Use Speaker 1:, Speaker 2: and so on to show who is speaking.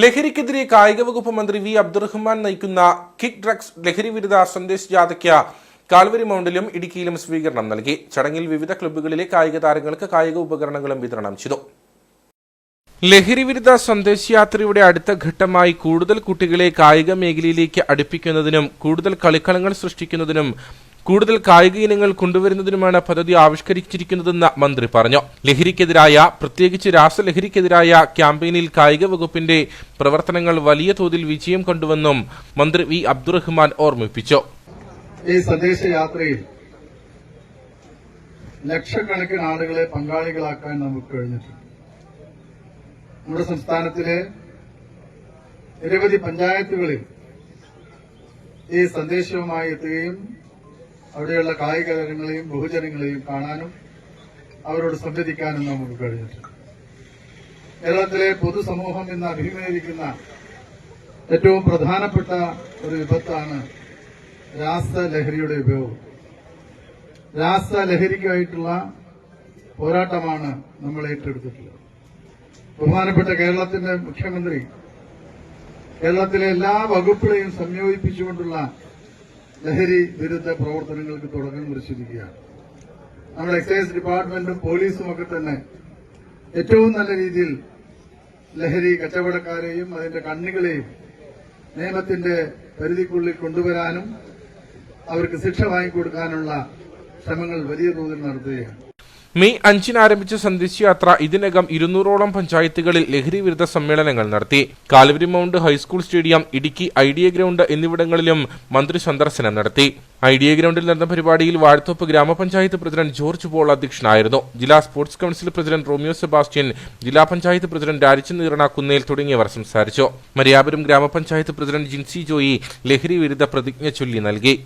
Speaker 1: ലഹരിക്കെതിരെ കായിക വകുപ്പ് മന്ത്രി വി അബ്ദുറഹ്മാൻ നയിക്കുന്ന കിക്ക് ഡ്രഗ്സ് ലഹരി വിരുദ്ധ സന്ദേശ് ജാഥയ്ക്ക് കാൽവരി മൗണ്ടിലും ഇടുക്കിയിലും സ്വീകരണം നൽകി. ചടങ്ങിൽ വിവിധ ക്ലബ്ബുകളിലെ കായിക താരങ്ങൾക്ക് കായിക ഉപകരണങ്ങളും വിതരണം ചെയ്തു. ലഹരി വിരുദ്ധ സന്ദേശ യാത്രയുടെ അടുത്ത ഘട്ടമായി കൂടുതൽ കുട്ടികളെ കായിക മേഖലയിലേക്ക് അടുപ്പിക്കുന്നതിനും കൂടുതൽ കളിക്കളങ്ങൾ സൃഷ്ടിക്കുന്നതിനും കൂടുതൽ കായിക ഇനങ്ങൾ കൊണ്ടുവരുന്നതിനുമാണ് പദ്ധതി ആവിഷ്കരിച്ചിരിക്കുന്നതെന്ന് മന്ത്രി പറഞ്ഞു. ലഹരിക്കെതിരായ പ്രത്യേകിച്ച് രാസലഹരിക്കെതിരായ ക്യാമ്പയിനിൽ കായിക വകുപ്പിന്റെ പ്രവർത്തനങ്ങൾ വലിയ തോതിൽ വിജയം കണ്ടുവെന്നും മന്ത്രി വി അബ്ദുറഹ്മാൻ ഓർമ്മിപ്പിച്ചു.
Speaker 2: ഈ സന്ദേശയാത്രയിൽ ലക്ഷക്കണക്കിന് ആളുകളെ പങ്കാളികളാക്കാൻ നമുക്ക് കഴിഞ്ഞിട്ടുണ്ട്. നമ്മുടെ സംസ്ഥാനത്തിലെ നിരവധി പഞ്ചായത്തുകളിൽ ഈ സന്ദേശവുമായി എത്തുകയും അവിടെയുള്ള കായിക താരങ്ങളെയും ബഹുജനങ്ങളെയും കാണാനും അവരോട് സംവദിക്കാനും നമുക്ക് കഴിഞ്ഞിട്ടുണ്ട്. കേരളത്തിലെ പൊതുസമൂഹം ഇന്ന് അഭിമുഖീകരിക്കുന്ന ഏറ്റവും പ്രധാനപ്പെട്ട ഒരു വിപത്താണ് രാസലഹരിയുടെ ഉപയോഗം. രാസലഹരിക്കായിട്ടുള്ള പോരാട്ടമാണ് നമ്മൾ ഏറ്റെടുത്തിട്ടുള്ളത്. ബഹുമാനപ്പെട്ട കേരളത്തിന്റെ മുഖ്യമന്ത്രി കേരളത്തിലെ എല്ലാ വകുപ്പുകളെയും സംയോജിപ്പിച്ചുകൊണ്ടുള്ള ലഹരി വിരുദ്ധ പ്രവർത്തനങ്ങൾക്ക് തുടക്കം കുറിച്ചിരിക്കുകയാണ്. നമ്മുടെ എക്സൈസ് ഡിപ്പാർട്ട്മെന്റും പോലീസും ഒക്കെ തന്നെ ഏറ്റവും നല്ല രീതിയിൽ ലഹരി കച്ചവടക്കാരെയും അതിന്റെ കണ്ണികളെയും നിയമത്തിന്റെ പരിധിക്കുള്ളിൽ കൊണ്ടുവരാനും അവർക്ക് ശിക്ഷ വാങ്ങിക്കൊടുക്കാനുള്ള ശ്രമങ്ങൾ വലിയ തോതിൽ നടത്തുകയാണ്.
Speaker 1: മെയ് അഞ്ചിന് ആരംഭിച്ച സന്ദേശയാത്ര ഇതിനകം ഇരുന്നൂറോളം പഞ്ചായത്തുകളിൽ ലഹരി വിരുദ്ധ സമ്മേളനങ്ങൾ നടത്തി. Calvary mount high school stadium Idukki idea ground എന്നിവിടങ്ങളിലും മന്ത്രി സന്ദർശനം നടത്തി. ഐഡിയ ഗ്രൗണ്ടിൽ നടന്ന പരിപാടിയിൽ വാഴത്തോപ്പ് ഗ്രാമപഞ്ചായത്ത് പ്രസിഡന്റ് ജോർജ് പോൾ അധ്യക്ഷനായിരുന്നു. ജില്ലാ sports council president Romeo Sebastian ജില്ലാ പഞ്ചായത്ത് പ്രസിഡന്റ് രാരിച്ചൻ നീറണ കുന്നേൽ തുടങ്ങിയവർ സംസാരിച്ചു. മരിയാപുരം ഗ്രാമപഞ്ചായത്ത് പ്രസിഡന്റ് ജിൻസി ജോയി ലഹരി വിരുദ്ധ പ്രതിജ്ഞ ചൊല്ലി നൽകി.